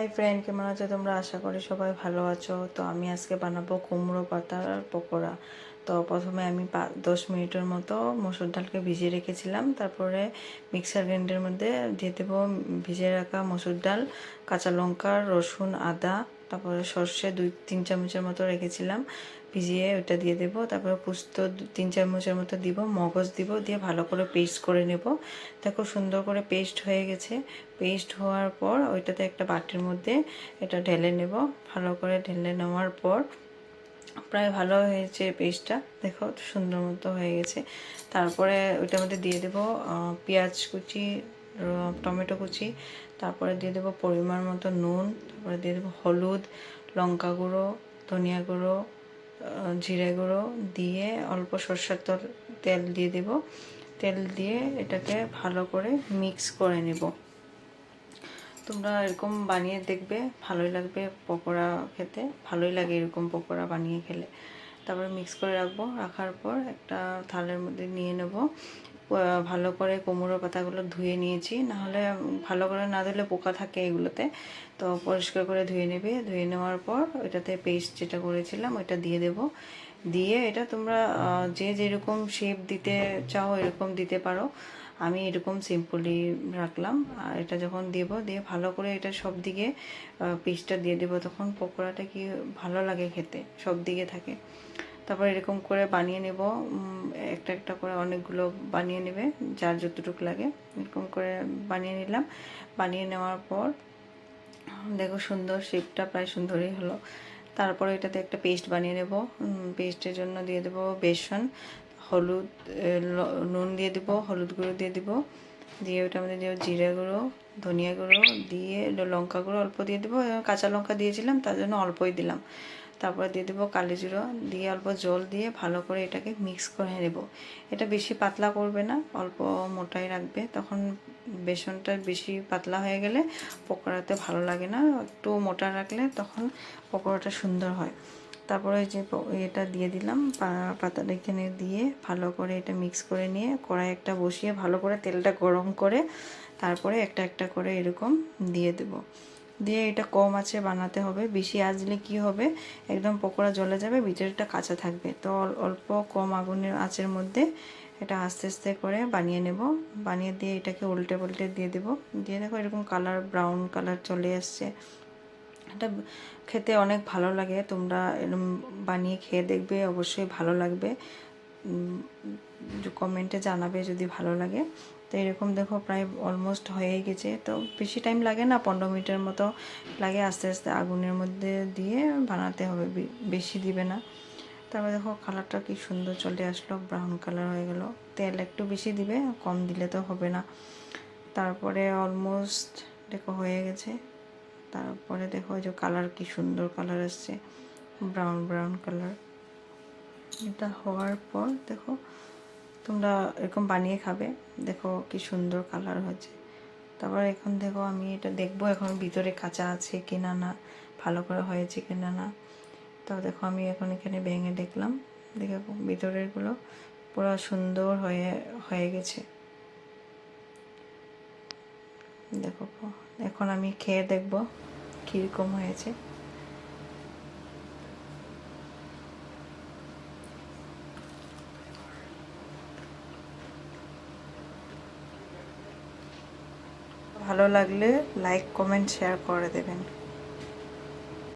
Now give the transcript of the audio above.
Hi friend কেমন আছো? তোমরা আশা করি সবাই ভালো আছো। তো আমি আজকে বানাবো কুমড়ো পাতার পকোড়া। তো প্রথমে আমি দশ মিনিটের মতো মসুর ডালকে ভিজিয়ে রেখেছিলাম। তারপরে মিক্সার গ্রাইন্ডারের মধ্যে দিয়ে দেবো ভিজিয়ে রাখা মসুর ডাল, কাঁচা লঙ্কা, রসুন, আদা। তারপরে সর্ষে দুই, তিন চামচের মতো রেখেছিলাম। ভিজিয়ে ওটা দিয়ে দেবো। তারপরে পুস্ত তিন চামচের মতো দিব, মগজ দিব, দিয়ে ভালো করে পেস্ট করে নেব। দেখো সুন্দর করে পেস্ট হয়ে গেছে। পেস্ট হওয়ার পর ওইটাতে একটা বাটির মধ্যে এটা ঢেলে নেব। ভালো করে ঢেলে নেওয়ার পর প্রায় ভালো হয়েছে পেস্টটা। দেখো সুন্দর মতো হয়ে গেছে। তারপরে ওইটার মধ্যে দিয়ে দেবো পেঁয়াজ কুচি টমেটো কুচি, তারপরে দিয়ে দেবো পরিমাণ মতো নুন, তারপরে দিয়ে দেবো হলুদ, লঙ্কা গুঁড়ো, ধনিয়া গুঁড়ো জিরে গুঁড়ো দিয়ে অল্প সরষের তেল দিয়ে দেব। তেল দিয়ে এটাকে ভালো করে মিক্স করে নেব। তোমরা এরকম বানিয়ে দেখবে, ভালোই লাগবে পকোড়া খেতে, ভালোই লাগে এরকম পকোড়া বানিয়ে খেলে। তারপরে মিক্স করে রাখব, রাখার পর একটা থালের মধ্যে নিয়ে নেব। ভালো করে কুমড়ো পাতাগুলো ধুয়ে নিয়েছি, নাহলে ভালো করে না ধুলে পোকা থাকে এগুলোতে। তো পরিষ্কার করে ধুয়ে নেবে, ধুয়ে নেওয়ার পর ওইটাতে পেস্ট যেটা করেছিলাম ওইটা দিয়ে দেব। দিয়ে এটা তোমরা যে যেরকম শেপ দিতে চাও এরকম দিতে পারো। আমি এরকম সিম্পলি রাখলাম। আর এটা যখন দেব, দিয়ে ভালো করে এটা সব দিকে পিসটা দিয়ে দেবো, তখন পকোড়াটা কি ভালো লাগে খেতে সব দিকে থাকে। তারপর এরকম করে বানিয়ে নেব একটা একটা করে অনেকগুলো বানিয়ে নেবে, যার যতটুকু লাগে। এরকম করে বানিয়ে নিলাম। বানিয়ে নেওয়ার পর, দেখো সুন্দর শেপটা প্রায় সুন্দরই হলো। তারপরে এটাতে একটা পেস্ট বানিয়ে নেব। পেস্টের জন্য দিয়ে দেবো বেসন। হলুদ নুন দিয়ে দিব, হলুদ গুঁড়ো দিয়ে দিব। দিয়ে ওটার মধ্যে দেবো জিরে গুঁড়ো, ধনিয়া গুঁড়ো দিয়ে লঙ্কা গুঁড়ো অল্প দিয়ে দেবো। কাঁচা লঙ্কা দিয়েছিলাম, তার জন্য অল্পই দিলাম। তারপরে দিয়ে দেবো কালি জিরো। দিয়ে অল্প জল দিয়ে ভালো করে এটাকে মিক্স করে নেব। এটা বেশি পাতলা করবে না, অল্প মোটাই রাখবে। তখন বেসনটা বেশি পাতলা হয়ে গেলে পকোড়াতে ভালো লাগে না। একটু মোটা রাখলে তখন পকোড়াটা সুন্দর হয়। তারপরে যে এটা দিয়ে দিলাম পাতাটা এখানে দিয়ে ভালো করে এটা মিক্স করে নিয়ে কড়াই একটা বসিয়ে ভালো করে তেলটা গরম করে তারপরে একটা একটা করে এরকম দিয়ে দেব। দিয়ে এটা কম আছে বানাতে হবে, বেশি আঁচ দিলে কী হবে? একদম পকোড়া জ্বলে যাবে ভিতরটা কাঁচা থাকবে। তো অল্প কম আগুনের আঁচের মধ্যে এটা আস্তে আস্তে করে বানিয়ে নেব। বানিয়ে দিয়ে এটাকে উল্টে পাল্টে দিয়ে দেব। দিয়ে দেখো এরকম কালার ব্রাউন কালার চলে আসছে। এটা খেতে অনেক ভালো লাগে। তোমরা এরম বানিয়ে খেয়ে দেখবে, অবশ্যই ভালো লাগবে। কমেন্টে জানাবে যদি ভালো লাগে। তো এরকম দেখো প্রায় অলমোস্ট হয়ে গেছে। তো বেশি টাইম লাগে না, পনেরো মিনিটের মতো লাগে আস্তে আস্তে আগুনের মধ্যে দিয়ে বানাতে হবে বেশি দিবে না। তারপরে দেখো কালারটা কি সুন্দর চলে আসলো ব্রাউন কালার হয়ে গেল। তেল একটু বেশি দিবে, কম দিলে তো হবে না। তারপরে অলমোস্ট দেখো হয়ে গেছে। তারপরে দেখো যে কালার কি সুন্দর কালার আসছে ব্রাউন ব্রাউন কালার এটা হওয়ার পর দেখো, তোমরা এরকম বানিয়ে খাবে, দেখো কি সুন্দর কালার হচ্ছে তারপর এখন দেখো আমি এটা দেখব এখন ভিতরে কাঁচা আছে কিনা না না ভালো করে হয়েছে কিনা না না। তো দেখো আমি এখন এখানে ভেঙে দেখলাম, দেখো ভিতরেরগুলো পুরো সুন্দর হয়ে হয়ে গেছে। দেখো এখন আমি খেয়ে দেখব কীরকম হয়েছে। ভালো লাগলে লাইক কমেন্ট শেয়ার করে দেবেন।